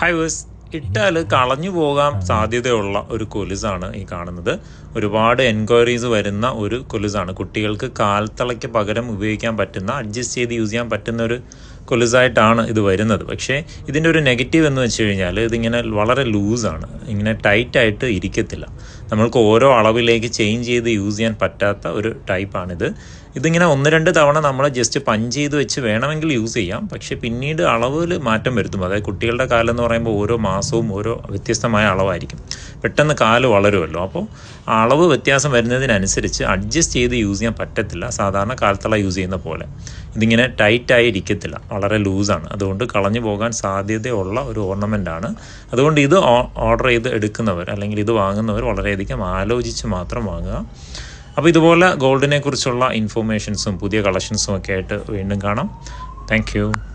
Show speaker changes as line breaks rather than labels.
Hi verse ഇട്ടാൽ കളഞ്ഞു പോകാൻ സാധ്യതയുള്ള ഒരു കൊലുസാണ് ഈ കാണുന്നത്. ഒരുപാട് എൻക്വയറീസ് വരുന്ന ഒരു കൊലുസാണ്. കുട്ടികൾക്ക് കാൽത്തളയ്ക്ക് പകരം ഉപയോഗിക്കാൻ പറ്റുന്ന അഡ്ജസ്റ്റ് ചെയ്ത് യൂസ് ചെയ്യാൻ പറ്റുന്ന ഒരു കൊലുസായിട്ടാണ് ഇത് വരുന്നത്. പക്ഷേ ഇതിന്റെ ഒരു നെഗറ്റീവ് എന്ന് വെച്ച് കഴിഞ്ഞാൽ ഇതിങ്ങനെ വളരെ ലൂസാണ് ഇങ്ങനെ ടൈറ്റായിട്ട് ഇരിക്കത്തില്ല. നമ്മൾക്ക് ഓരോ അളവിലേക്ക് ചേഞ്ച് ചെയ്ത് യൂസ് ചെയ്യാൻ പറ്റാത്ത ഒരു ടൈപ്പാണിത് ഇതിങ്ങനെ ഒന്ന് രണ്ട് തവണ നമ്മൾ ജസ്റ്റ് പഞ്ച് ചെയ്ത് വെച്ച് വേണമെങ്കിൽ യൂസ് ചെയ്യാം. പക്ഷേ പിന്നീട് അളവിൽ മാറ്റം വരുത്തും. അതായത് കുട്ടികളുടെ കാലം എന്ന് പറയുമ്പോൾ ഓരോ മാസവും ഓരോ വ്യത്യസ്തമായ അളവായിരിക്കും. പെട്ടെന്ന് കാൽ വളരുമല്ലോ. അപ്പോൾ അളവ് വ്യത്യാസം വരുന്നതിനനുസരിച്ച് അഡ്ജസ്റ്റ് ചെയ്ത് യൂസ് ചെയ്യാൻ പറ്റത്തില്ല. സാധാരണ കാലത്തള യൂസ് ചെയ്യുന്ന പോലെ. ഇതിങ്ങനെ ടൈറ്റായി ഇരിക്കത്തില്ല. വളരെ ലൂസാണ് അതുകൊണ്ട് കളഞ്ഞു പോകാൻ സാധ്യതയുള്ള ഒരു ഓർണമെന്റ് ആണ്. അതുകൊണ്ട് ഇത് ഓർഡർ ചെയ്ത് എടുക്കുന്നവർ അല്ലെങ്കിൽ ഇത് വാങ്ങുന്നവർ വളരെയധികം ആലോചിച്ച് മാത്രം വാങ്ങുക. അപ്പോൾ ഇതുപോലെ ഗോൾഡിനെ കുറിച്ചുള്ള ഇൻഫോർമേഷൻസും പുതിയ കളക്ഷൻസും ഒക്കെ ആയിട്ട് വീണ്ടും കാണാം. താങ്ക്